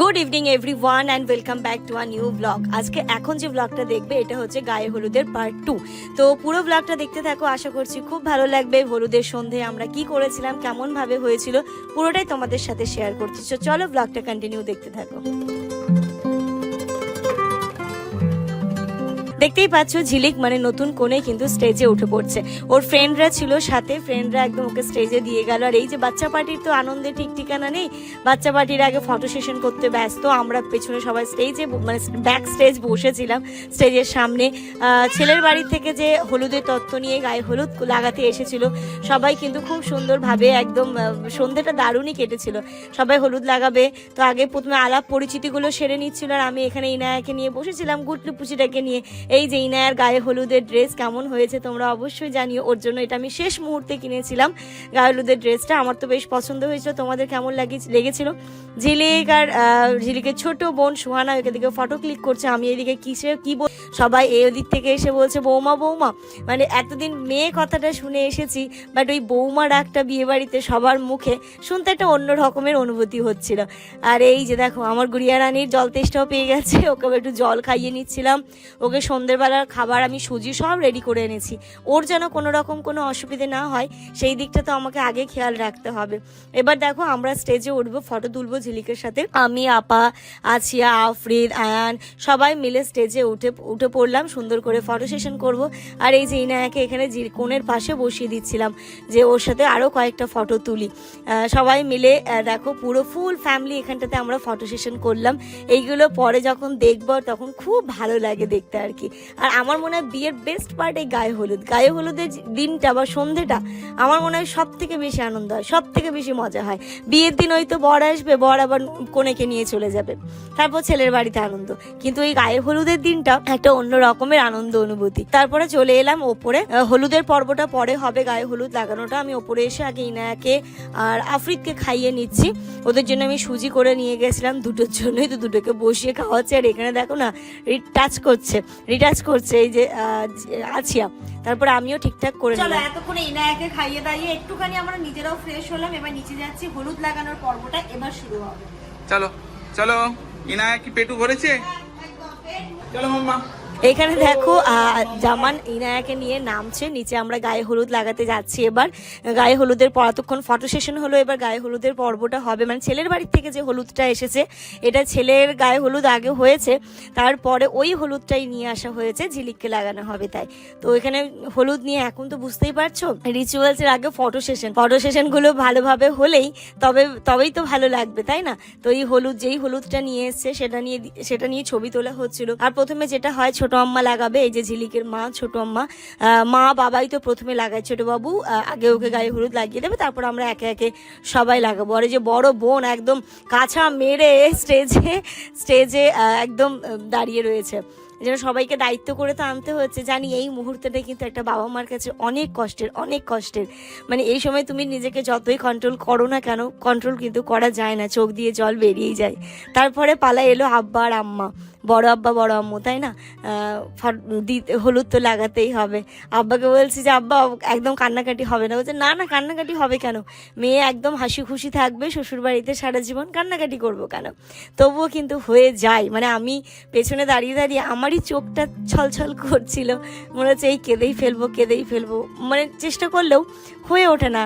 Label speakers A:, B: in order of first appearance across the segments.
A: Good evening everyone and welcome back to a new blog আজকে এখন যে ব্লগটা দেখবে, এটা হচ্ছে গায়ে হলুদের পার্ট টু তো পুরো ব্লগটা দেখতে থাকো, আশা করছি খুব ভালো লাগবে। হলুদের সন্ধে আমরা কি করেছিলাম, কেমনভাবে হয়েছিল, পুরোটাই তোমাদের সাথে শেয়ার করছি। তো চলো ব্লগটা কন্টিনিউ দেখতে থাকো। দেখতেই পাচ্ছ, ঝিলিক মানে নতুন কোণে কিন্তু স্টেজে উঠে পড়ছে। ওর ফ্রেন্ডরা ছিল সাথে ফ্রেন্ডরা একদম ওকে স্টেজে দিয়ে গেল। আর এই যে বাচ্চা পার্টির তো আনন্দে ঠিক ঠিকানা নেই। বাচ্চা পার্টির আগে ফটো সেশন করতে ব্যস্ত। আমরা পেছনে সবাই স্টেজে মানে ব্যাক স্টেজ বসেছিলাম স্টেজের সামনে। ছেলের বাড়ি থেকে যে হলুদের তত্ত্ব নিয়ে গায়ে হলুদ লাগাতে এসেছিল। সবাই কিন্তু খুব সুন্দরভাবে একদম সন্ধ্যেটা দারুণই কেটেছিল। সবাই হলুদ লাগাবে। তো আগে প্রথমে আলাপ পরিচিতিগুলো সেরে নিচ্ছিল। আর আমি এখানে ইনায়াকে নিয়ে বসেছিলাম গুটলু পুচিটাকে নিয়ে। এই যে ইনায়ার গায়ে হলুদের ড্রেস কেমন হয়েছে তোমরা অবশ্যই জানিও। ওর জন্য এটা আমি শেষ মুহূর্তে কিনেছিলাম। গায়ে হলুদের ড্রেসটা আমার তো বেশ পছন্দ হয়েছিল। তোমাদের কেমন লাগে লেগেছিল? ঝিলিক আর ঝিলিকের ছোট বোন সুহানা এদিকে ফটো ক্লিক করছে। আমি এদিকে কিসে, কি বল, সবাই এই ওদিক থেকে এসে বলছে, বৌমা বৌমা। মানে এতদিন মেয়ে কথাটা শুনে এসেছি বাট ওই বৌমা ডাকটা বিয়ে বাড়িতে সবার মুখে শুনতে একটা অন্য রকমের অনুভূতি হচ্ছিল। আর এই যে দেখো, আমার গুড়িয়া রানীর জল তেষ্টাও পেয়ে গেছে। ওকে একটু জল খাইয়ে নিচ্ছিলাম। ওকে সন্ধ্যেবেলার খাবার আমি সুজি সব রেডি করে এনেছি। ওর যেন কোনো রকম কোনো অসুবিধে না হয়, সেই দিকটা তো আমাকে আগে খেয়াল রাখতে হবে। এবার দেখো আমরা স্টেজে উঠবো ফটো তুলবো ঝিলিকের সাথে। আমি, আপা, আছিয়া আফরিদ আয়ান সবাই মিলে স্টেজে উঠে উঠে পড়লাম, সুন্দর করে ফটো সেশন করব। আর এই যে ইনায়াকে এখানে কোণের পাশে বসিয়ে দিচ্ছিলাম যে ওর সাথে আরও কয়েকটা ফটো তুলি। সবাই মিলে দেখো পুরো ফুল ফ্যামিলি এখানটাতে আমরা ফটো সেশন করলাম। এইগুলো পরে যখন দেখব, তখন খুব ভালো লাগে দেখতে আর কি। আর আমার মনে হয় বিয়ের বেস্ট পার্ট এই গায়ে হলুদ। গায়ে হলুদের দিনটা বা সন্ধেটা আমার মনে হয় সব থেকে বেশি আনন্দ হয় সব থেকে বেশি মজা হয়। বিয়ের দিন হয়তো বর আসবে, বর আবার কনেকে নিয়ে চলে যাবে। তারপর ছেলের বাড়িতে আনন্দ। কিন্তু এই গায়ে হলুদের দিনটা একটা অন্য রকমের আনন্দ অনুভূতি। তারপরে চলে এলাম ওপরে। হলুদের পর্বটা পরে হবে গায়ে হলুদ লাগানোটা। আমি ওপরে এসে আগে ইনায়াকে আর আফ্রিদকে খাইয়ে নিচ্ছি। ওদের জন্য আমি সুজি করে নিয়ে গেছিলাম দুটোর জন্যই। তো দুটোকে বসিয়ে খাওয়াচ্ছে। আর এখানে দেখো না, রিট টাচ করছে। রিটাচ করছে এই যে আছিয়া। তারপর আমিও ঠিকঠাক করে
B: চলো এতক্ষণে ইনায়াকে খাইয়ে দাঁড়িয়ে একটুখানি আমরা নিজেরাও ফ্রেশ হলাম এবার নিচে যাচ্ছি হলুদ লাগানোর পর্বটা এবার শুরু হবে।
C: চলো চলো ইনায়া কি পেটু ভরেছে। চলো মাম্মা।
A: এখানে দেখো জামান ইনায়াকে নিয়ে নামছে, নিচে আমরা গায়ে হলুদ লাগাতে যাচ্ছি এবার। গায়ে হলুদের পর, এতক্ষণ ফটো সেশন হলো, এবার গায়ে হলুদের পর্বটা হবে। মানে ছেলের বাড়ির থেকে যে হলুদটা এসেছে, এটা ছেলের গায়ে হলুদ আগে হয়েছে, তারপরে ওই হলুদটাই নিয়ে আসা হয়েছে, ঝিলিককে লাগানো হবে তাই। তো এখানে হলুদ নিয়ে এখন তো বুঝতেই পারছ রিচুয়ালস এর আগে ফটো সেশন ফটো সেশনগুলো ভালোভাবে হলেই তবে, তবেই তো ভালো লাগবে, তাই না? তো এই হলুদ, যেই হলুদটা নিয়ে এসছে, সেটা নিয়ে সেটা নিয়ে ছবি তোলা হচ্ছিল। আর প্রথমে যেটা হয় আম্মা লাগাবে, এই যে ঝিলিকের মা, ছোট আম্মা। মা বাবাই তো প্রথমে লাগায় ছোট বাবু আগে ওকে গায়ে হলুদ লাগিয়ে দেবে, তারপর আমরা একে একে সবাই লাগাবো। আর এই যে বড় বোন একদম কাছা মেরে স্টেজে স্টেজে একদম দাঁড়িয়ে রয়েছে। জন্য সবাইকে দায়িত্ব করে তো আনতে হচ্ছে। জানি এই মুহূর্তটা কিন্তু একটা বাবা মার কাছে অনেক কষ্টের অনেক কষ্টের। মানে এই সময় তুমি নিজেকে যতই কন্ট্রোল করো না কেন কন্ট্রোল কিন্তু করা যায় না। চোখ দিয়ে জল বেরিয়েই যায়। তারপরে পালা এলো আব্বা আর আম্মা। বড় আব্বা, বড় আম্মু, তাই না? দিতে হলুদ তো লাগাতেই হবে। আব্বাকে বলছি যে, আব্বা, একদম কান্নাকাটি হবে না। বলছে, না না, কান্নাকাটি হবে কেন? মেয়ে একদম হাসি খুশি থাকবে শ্বশুর বাড়িতে সারা জীবন কান্নাকাটি করব কেন? তবুও কিন্তু হয়ে যায়। মানে আমি পেছনে দাঁড়িয়ে দাঁড়িয়ে আমারই চোখটা ছলছল করছিল। মনে হচ্ছে, এই কেঁদেই ফেলব কেঁদেই ফেলব। মানে চেষ্টা করলেও হয়ে ওঠে না।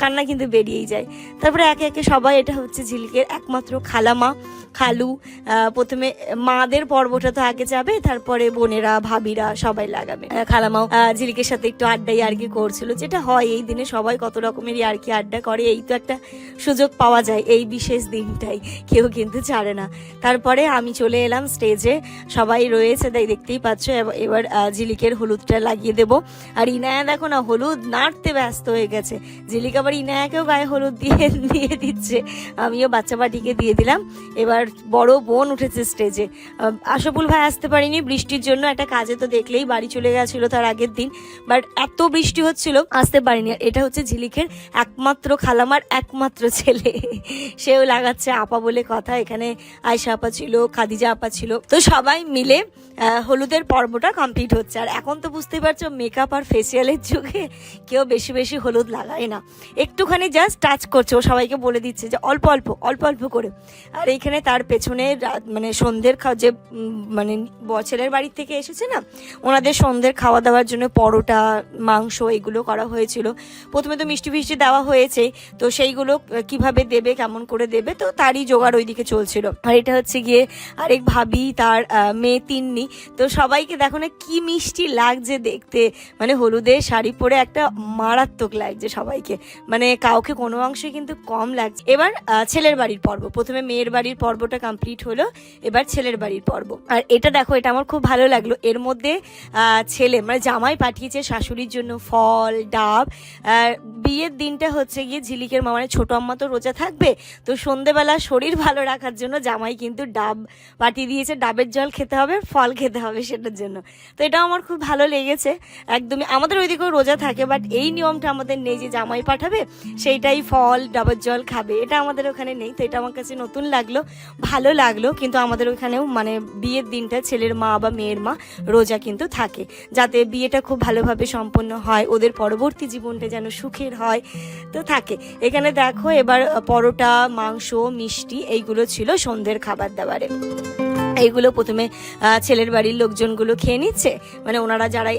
A: কান্না কিন্তু বেরিয়েই যায়। তারপরে একে একে সবাই, এটা হচ্ছে ঝিলিকের একমাত্র খালামা, খালু। প্রথমে প্রথমে মাদের পর্বটা তো আগে যাবে, তারপরে বোনেরা, ভাবিরা সবাই লাগাবে। খালামাও ঝিলিকের সাথে একটু আড্ডাই আর কি করছিল, যেটা হয় এই দিনে সবাই কত রকমেরই আর কি আড্ডা করে, এই তো একটা সুযোগ পাওয়া যায় এই বিশেষ দিনটাই, কেউ কিন্তু ছাড়ে না। তারপরে আমি চলে এলাম স্টেজে, সবাই রয়েছে তাই দেখতেই পাচ্ছ, এব- এবার ঝিলিকের হলুদটা লাগিয়ে দেব। আর ইনায়া দেখো না, হলুদ নাড়তে ব্যস্ত হয়ে গেছে। ঝিলিক আবার ইনায়াকেও গায়ে হলুদ দিয়ে দিয়ে দিচ্ছে। আমিও বাচ্চা পাটিকে দিয়ে দিলাম। এবার বড় বোন উঠেছে স্টেজে। আহ, আশাফুল ভাই আসতে পারিনি বৃষ্টির জন্য একটা কাজে তো দেখলেই বাড়ি চলে গেছিল তার আগের দিন বাট এত বৃষ্টি হচ্ছিল আসতে পারিনি। আর এটা হচ্ছে ঝিলিখের একমাত্র খালামার একমাত্র ছেলে। সেও লাগাচ্ছে আপা বলে কথা এখানে আয়সা আপা ছিল খাদিজা আপা ছিল। তো সবাই মিলে হলুদের পর্বটা কমপ্লিট হচ্ছে। আর এখন তো বুঝতেই পারছ মেকআপ আর ফেসিয়ালের যুগে কেউ বেশি বেশি হলুদ লাগায় না। একটুখানি জাস্ট টাচ করছে ও সবাইকে বলে দিচ্ছে যে অল্প অল্প অল্প অল্প করে। আর এইখানে তার পেছনে মানে সন্ধ্যের যে মানে ছেলের বাড়ির থেকে এসেছে না, ওনাদের সন্ধ্যের খাওয়া দাওয়ার জন্য পরোটা, মাংস এগুলো করা হয়েছিল। প্রথমে তো মিষ্টি ফিষ্টি দেওয়া হয়েছে, তো সেইগুলো কীভাবে দেবে, কেমন করে দেবে, তো তারই জোগাড় ওইদিকে চলছিল। আর এটা হচ্ছে গিয়ে আরেক ভাবি, তার মেয়ে তিন্নি, তো সবাইকে দেখো না কি মিষ্টি লাগছে দেখতে। মানে হলুদের শাড়ি পরে একটা মারাত্মক লাগছে সবাইকে। মানে কাউকে কোনো অংশে কিন্তু কম লাগছে। এবার ছেলের বাড়ির পর্ব। প্রথমে মেয়ের বাড়ির পর্বটা কমপ্লিট হলো, এবার ছেলের বাড়ির পর্ব। আর এটা দেখো, এটা আমার খুব ভালো লাগল। এর মধ্যে ছেলে মানে জামাই পাঠিয়েছে শাশুড়ির জন্য ফল, ডাব। বিয়ের দিনটা হচ্ছে গিয়ে ঝিলিকের মা মানে ছোট আম্মা তো রোজা থাকবে। তো সন্ধেবেলা শরীর ভালো রাখার জন্য জামাই কিন্তু ডাব পাঠিয়ে দিয়েছে। ডাবের জল খেতে হবে, ফল খেতে হবে সেটার জন্য। তো এটাও আমার খুব ভালো লেগেছে। একদমই আমাদের ওইদিকেও রোজা থাকে, বাট এই নিয়মটা আমাদের নেই যে জামাই পাঠাবে, সেইটাই ফল, ডাবের জল খাবে। এটা আমাদের ওখানে নেই, তো এটা আমার কাছে নতুন লাগল, ভালো লাগল, কিন্তু আমাদের ওখানেও মানে বিয়ের দিনটা ছেলের মা বা মেয়ের মা রোজা কিন্তু থাকে। যাতে বিয়েটা খুব ভালোভাবে সম্পন্ন হয়, ওদের পরবর্তী জীবনটা যেন সুখের হয়, তো থাকে। এখানে দেখো এবার পরোটা, মাংস, মিষ্টি, এইগুলো ছিল সন্ধ্যের খাবার দাবারে। এইগুলো প্রথমে ছেলের বাড়ির লোকজনগুলো খেয়ে নিচ্ছে। মানে ওনারা যারা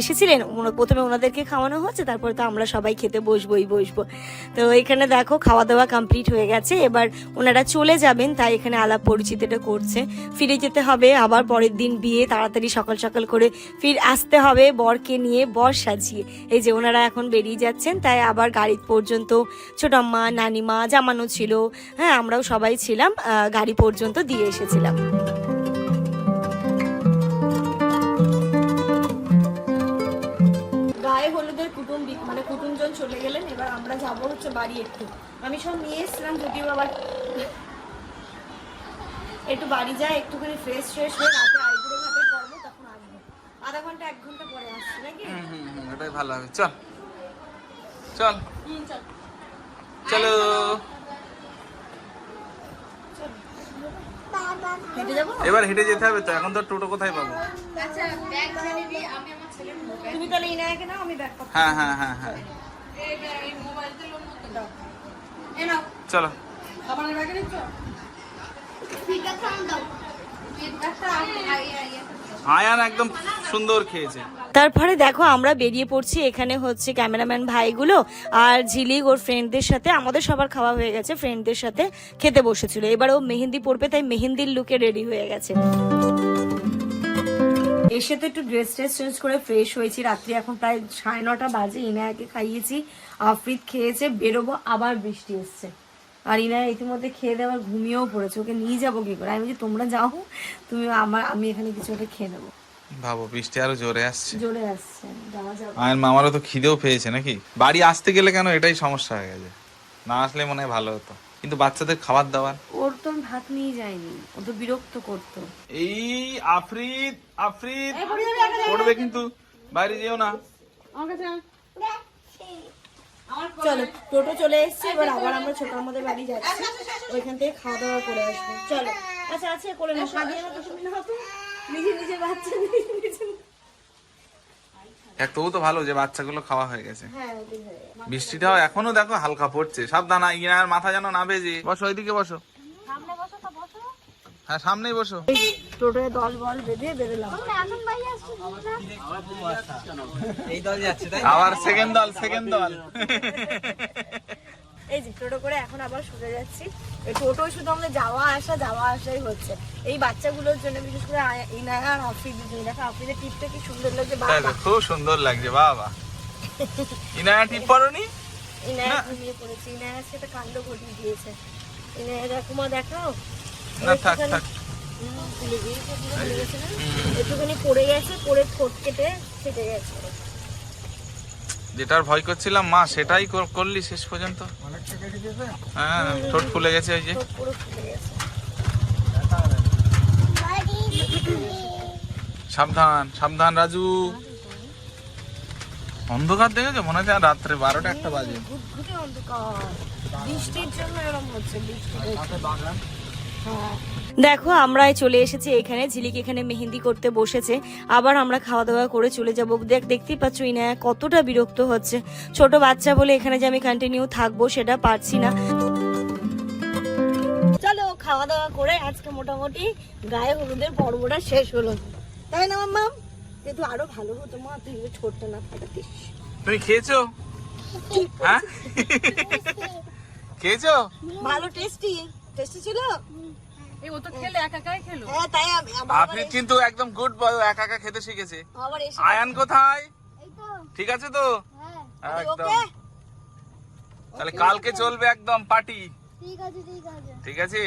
A: এসেছিলেন প্রথমে ওনাদেরকে খাওয়ানো হচ্ছে, তারপরে তো আমরা সবাই খেতে বসবোই, বসবো। তো এখানে দেখো খাওয়া দাওয়া কমপ্লিট হয়ে গেছে। এবার ওনারা চলে যাবেন, তাই এখানে আলাপ পরিচিতিটা করছে। ফিরে যেতে হবে, আবার পরের দিন বিয়ে, তাড়াতাড়ি সকাল সকাল করে ফির আসতে হবে বরকে নিয়ে, বর সাজিয়ে। এই যে ওনারা এখন বেরিয়ে যাচ্ছেন, তাই আবার গাড়ি পর্যন্ত ছোটম্মা নানিমা জামানো ছিল। হ্যাঁ আমরাও সবাই ছিলাম গাড়ি পর্যন্ত দিয়ে এসেছিলাম। চলে গেলেন এবার আমরা যাব হচ্ছে বাড়ি একটু। আমি সব নিয়ে এসেছিলাম যদিও আবার একটু বাড়ি যাই একটুখানি ফ্রেশ ফ্রেশ হয়ে রাতে আইবুড়ো ঘাটে করব তখন আসব। আধা ঘণ্টা এক ঘণ্টা পরে আসছি নাকি?
C: হুম হুম হুম, এটাই ভালো হবে। চল। চল।
A: চল।
C: চলো।
A: হেঁটে যাব?
C: এবার হেঁটে যেতে হবে তো এখন তো টোটো কোথায় পাবো?
A: তুমি তাহলে ইনায়াকে নাও আমি ব্যাগ পাবো
C: হ্যাঁ হ্যাঁ হ্যাঁ হ্যাঁ। চলো। সুন্দর খেয়েছে।
A: তারপরে দেখো আমরা বেরিয়ে পড়ছি এখানে হচ্ছে ক্যামেরাম্যান ভাইগুলো আর ঝিলিক ওর ফ্রেন্ডদের সাথে, আমাদের সবার খাওয়া হয়ে গেছে ফ্রেন্ডদের সাথে খেতে বসেছিল। এবার ও মেহেন্দি পড়বে তাই মেহেন্দির লুকে রেডি হয়ে গেছে। এসে তো একটু ড্রেস ট্রেস চেঞ্জ করে ফ্রেশ হয়েছি। রাত্রি এখন প্রায় সাড়ে নটা বাজে ইনায়াকে খাইয়েছি আফরিদ খেয়েছে বেরোবো আবার বৃষ্টি এসছে। আর ইনায়া ইতিমধ্যে খেয়ে দেওয়ার ঘুমিয়েও পড়েছে ওকে নিয়ে যাব কি করে? আমি বলছি তোমরা যাও তুমি আমার আমি এখানে কিছু একটা খেয়ে নেব।
C: ভাবো বৃষ্টি আরও জোরে আসছে।
A: জোরে আসছে যাবে
C: মামারও তো খিদেও পেয়েছে নাকি? বাড়ি আসতে গেলে কেন এটাই সমস্যা হয়ে গেছে? না আসলে মনে হয় ভালো হতো। কিন্তু বাচ্চাদের খাবার দাবার
A: ভাত নিয়ে যায়নি ও তো বিরক্ত করতো।
C: এই আফরিদ আফরিদ। পড়বে কিন্তু বাইরে যেও না।
A: চলো টোটো চলে এসছে এবার আবার আমরা ছোট আমাদের বাড়ি যাচ্ছি। ওইখান থেকে খাওয়া দাওয়া করে আসব। চলো আচ্ছা আচ্ছা করে না সাজিয়ে না তুমি না তো। নিজে নিজে বাচ্চা
C: তো ভালো যে বাচ্চাগুলো খাওয়া হয়ে গেছে।
A: হ্যাঁ হয়ে গেছে।
C: বৃষ্টিটাও এখনও দেখো হালকা পড়ছে। সাবধান ইনার মাথা যেন না বেজে বসো ওইদিকে বসো। হ্যাঁ সামনেই বসো।
A: টোটোয় দল বল বেঁধে বেরোলাম।
C: আবার সেকেন্ড দল সেকেন্ড দল।
A: এই যে টোটো করে এখন আবার সোজা যাচ্ছি। এই টোটো শুধু আমাদের যাওয়া আসা যাওয়া আসাই হচ্ছে। এই বাচ্চাগুলোর জন্য বিশেষ করে ইনায়া আর আফ্রিদ দেখো আফ্রিদের টিপটা কি সুন্দর লাগছে বাবা।
C: খুব সুন্দর লাগছে বাবা। ইনায়া ঠিক পড়নি
A: ইনায়া। ঘুমিয়ে পড়েছে। ইনায়া সেটা কাণ্ড ঘটিয়ে দিয়েছে। দেখো দেখাও।
C: না থাক থাক।
A: হুম, ফুলে গিয়েছে, পুরো ফুলে গেছে না? একটুখানি পড়ে গেছে পড়ে ঠোঁট কেটে ফেটে গেছে।
C: যেটার ভয় করছিলাম মা সেটাই কর- করলি শেষ পর্যন্ত। হ্যাঁ ঠোঁট ফুলে গেছে ওই যে।
A: ঠোঁট পুরো ফুলে গেছে।
C: সাবধান সাবধান রাজু। অন্ধকার দেখেছ? মনে হচ্ছে রাত্রে বারোটা একটা বাজে।
B: বৃষ্টির জন্য এরকম হচ্ছে দেখো আমরাই চলে এসেছি এখানে। ঝিলিক এখানে মেহেন্দি করতে বসেছে। আবার আমরা খাওয়া দাওয়া করে চলে যাব। দেখ দেখতেই পাচ্ছ ইনা কতটা বিরক্ত হচ্ছে। ছোট বাচ্চা বলে এখানে যে আমি কন্টিনিউ থাকব সেটা পারছি না। চলো খাওয়া দাওয়া করে আজকে মোটামুটি গায়ে হলুদের পর্বটা শেষ হলো। তাই না মাম্মা কিন্তু আরও ভালো হতো মা তুই ছোটটা না ফাটাতিস।
C: তুমি খেয়েছো? হ্যাঁ? খেয়েছো?
B: ভালো টেস্টি টেস্টি ছিল?
D: এই ও তো খেলে একা একাই খেলো।
B: হ্যাঁ তাই আমি আবার
C: আপনি কিন্তু একদম গুড বয় একা একা খেতে শিখেছে। আয়ান কোথায়? ঠিক আছে তো? একদম। তাহলে কালকে চলবে একদম পার্টি
E: ঠিক আছে ঠিক আছে।
C: ঠিক আছে?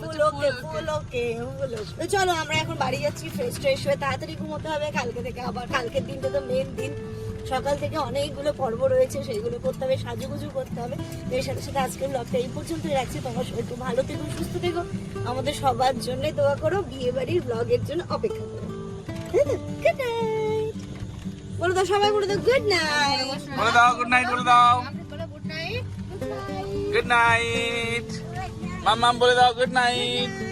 B: ফুল ওকে ফুল ওকে ফুল ওকে চলো আমরা এখন বাড়ি যাচ্ছি ফ্রেশ ট্রেশ হয়ে তাড়াতাড়ি ঘুমোতে হবে। কালকে থেকে আবার কালকের দিনটা তো মেন দিন। সকাল থেকে অনেকগুলো পর্ব রয়েছে সেইগুলো করতে হবে সাজুগুজু করতে হবে। এর সাথে সাথে আজকের ব্লগটা এই পর্যন্তই রাখছি। তোমার সবাই একটু ভালো থেকো সুস্থ থেকো। আমাদের সবার জন্য দোয়া করো বিয়ে বাড়ির ব্লগের জন্য অপেক্ষা করো। গুড নাইট বলে দাও সবাই বলে দাও গুড নাইট
C: বলে দাও গুড নাইট বলে দাও।
D: গুড নাইট
C: গুড নাইট মাম্মাম বলে দাও গুড নাইট
B: গুড নাইট